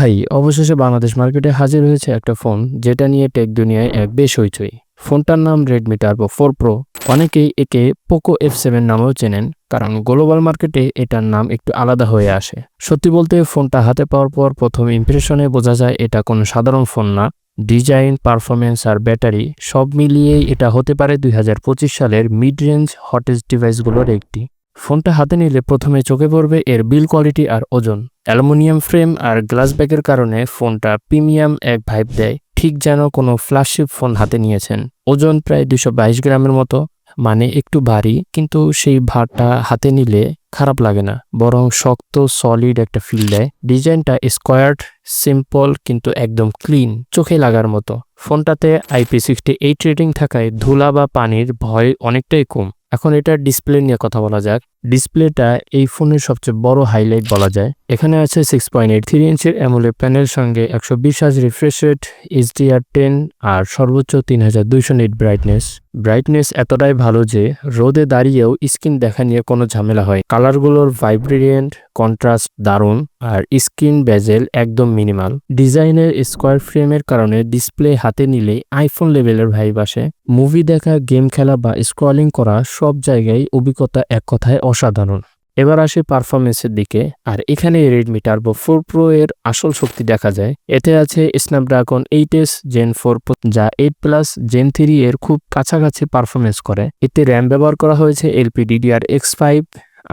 ভাই, অবশেষে বাংলাদেশ মার্কেটে হাজির হয়েছে একটা ফোন, যেটা নিয়ে টেক দুনিয়ায় এক বেশ হইচই ফোনটার নাম রেডমি টার্বো ফোর প্রো অনেকেই একে পোকো এফ সেভেন নামেও চেনেন, কারণ গ্লোবাল মার্কেটে এটার নাম একটু আলাদা হয়ে আসে। সত্যি বলতে, ফোনটা হাতে পাওয়ার পর প্রথম ইমপ্রেশনে বোঝা যায় এটা কোনো সাধারণ ফোন না। ডিজাইন পারফরমেন্স আর ব্যাটারি সব মিলিয়েই এটা হতে পারে দুই হাজার পঁচিশ সালের মিড রেঞ্জ হটেস্ট ডিভাইসগুলোর একটি। ফোনটা হাতে নিলে প্রথমে চোখে পড়বে এর বিল কোয়ালিটি আর ওজন। অ্যালুমিনিয়াম ফ্রেম আর গ্লাস ব্যাগের কারণে ফোনটা প্রিমিয়াম এক ভাইব দেয়, ঠিক যেন কোনো ফ্ল্যাগশিপ ফোন হাতে নিয়েছেন। ওজন প্রায় দুশো গ্রামের মতো মানে একটু ভারী, কিন্তু সেই ভারটা হাতে নিলে খারাপ লাগে না, বরং শক্ত সলিড একটা ফিল দেয়। ডিজাইনটা স্কোয়ার্ড সিম্পল কিন্তু একদম ক্লিন চোখে লাগার মতো। ফোনটাতে আইপি সিক্সটি এইট রেটিং থাকায় ধুলা বা পানির ভয় অনেকটাই কম। এখন এটা ডিসপ্লে নিয়ে কথা বলা যাক। ডিসপ্লেটা এই ফোনের সবচেয়ে বড় হাইলাইট বলা যায়। এখানে আছে সিক্স পয়েন্ট এইট থ্রি ইঞ্চের অ্যামোলে প্যানেল সঙ্গে একশো বিশ হাজ রিফ্রেশ রেট এইচডিআর টেন আর সর্বোচ্চ তিন হাজার দুইশো নিট ব্রাইটনেস ব্রাইটনেস এতটাই ভালো যে রোদে দাঁড়িয়েও স্কিন দেখা নিয়ে কোনো ঝামেলা হয় কালারগুলোর ভাইব্রেরিয়েন্ট কন্ট্রাস্ট দারুণ আর স্ক্রিন বেজেল একদম মিনিমাল ডিজাইনের স্কোয়ার ফ্রেমের কারণে ডিসপ্লে হাতে নিলে আইফোন লেভেলের ভাইব আসে। মুভি দেখা গেম খেলা বা স্ক্রলিং করা সব জায়গায় অভিজ্ঞতা এক কথায় অসাধারণ। এবার আসে পারফরমেন্সের দিকে, আর এখানে রেডমি টার্বো ফোর প্রো এর আসল শক্তি দেখা যায়। এতে আছে Snapdragon eight S gen four যা এইট প্লাস জেন থ্রি এর খুব কাছাকাছি পারফরমেন্স করে। এতে র্যাম ব্যবহার করা হয়েছে এলপি ডিডিআর এক্স ফাইভ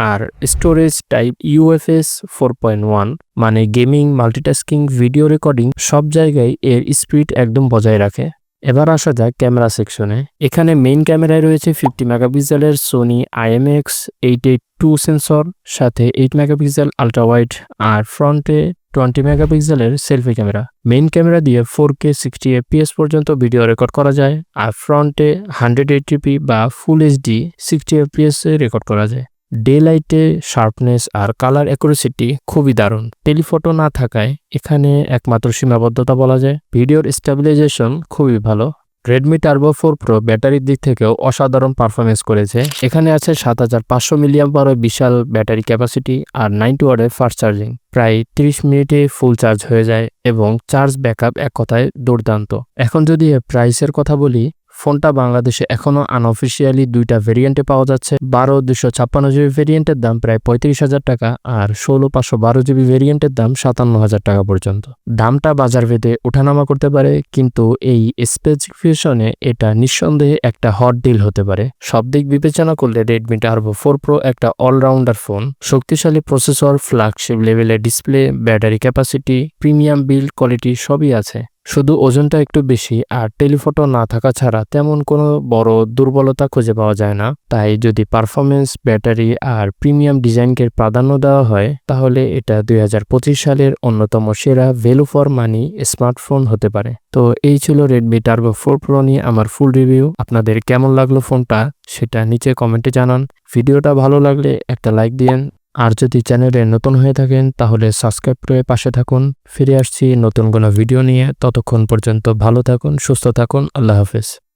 আর storage type UFS four point one মানে গেমিং মাল্টিটাস্কিং ভিডিও রেকর্ডিং সব জায়গায় এর স্পিড একদম বজায় রাখে। এবার আসা যাক ক্যামেরা সেকশনে। এখানে মেইন ক্যামেরায় রয়েছে ফিফটি মেগাপিক্সেলের Sony IMX eight eight two sensor সাথে এইট মেগাপিক্সেল আলট্রা ওয়াইড আর ফ্রন্টে টোয়েন্টি মেগাপিক্সেলের সেলফি ক্যামেরা মেইন ক্যামেরা দিয়ে ফোর কে সিক্সটি এফপিএস পর্যন্ত ভিডিও রেকর্ড করা যায়, আর ফ্রন্টে হান্ড্রেড এইটিপি বা full HD sixty FPS record করা যায়। ডে লাইটে শার্পনেস আর কালার অ্যাকুরেসিটি খুবই দারুণ। টেলিফটো না থাকায় এখানে একমাত্র সীমাবদ্ধতা বলা যায়। ভিডিওর স্টেবিলাইজেশন খুবই ভালো। রেডমি টার্বো ফোর প্রো ব্যাটারির দিক থেকেও অসাধারণ পারফরমেন্স করেছে। এখানে আছে সাত হাজার পাঁচশো মিলিয়াম বিশাল ব্যাটারি ক্যাপাসিটি আর নাইনটি ওয়ার্ডের ফাস্ট চার্জিং প্রায় তিরিশ মিনিটে ফুল চার্জ হয়ে যায় এবং চার্জ ব্যাকআপ এক কথায় দুর্দান্ত। এখন যদি প্রাইসের কথা বলি ফোনটা বাংলাদেশে এখনও আনঅফিসিয়ালি দুইটা ভেরিয়েন্টে পাওয়া যাচ্ছে। বারো দুশো ছাপ্পান্ন জিবি ভেরিয়েন্টের দাম প্রায় পঁয়ত্রিশ হাজার টাকা আর ষোলো পাঁচশো বারো জিবি ভেরিয়েন্টের দাম সাতান্ন হাজার টাকা পর্যন্ত। দামটা বাজার ভেদে ওঠানামা করতে পারে, কিন্তু এই স্পেসিফিকেশনে এটা নিঃসন্দেহে একটা হট ডিল হতে পারে। সব দিক বিবেচনা করলে রেডমি টার্বো ফোর প্রো একটা অলরাউন্ডার ফোন শক্তিশালী প্রসেসর ফ্ল্যাগশিপ লেভেলের display battery capacity premium build quality সবই আছে। শুধু ওজনটা একটু বেশি আর টেলিফটো না থাকা ছাড়া তেমন কোনো বড় দুর্বলতা খুঁজে পাওয়া যায় না। তাই যদি পারফরমেন্স ব্যাটারি আর প্রিমিয়াম ডিজাইনকে প্রাধান্য দেওয়া হয়, তাহলে এটা দুই হাজার পঁচিশ সালের অন্যতম সেরা ভ্যালু ফর মানি স্মার্টফোন হতে পারে। তো এই ছিল রেডমি টার্বো ফোর প্রো নিয়ে আমার ফুল রিভিউ আপনাদের কেমন লাগল ফোনটা, সেটা নিচে কমেন্টে জানান। ভিডিওটা ভালো লাগলে একটা লাইক দিয়েন আর যদি চ্যানেলে নতুন হয়ে থাকেন, তাহলে সাবস্ক্রাইব করে পাশে থাকুন। ফিরে আসছি নতুন কোনো ভিডিও নিয়ে। ততক্ষণ পর্যন্ত ভালো থাকুন, সুস্থ থাকুন। আল্লাহ হাফেজ।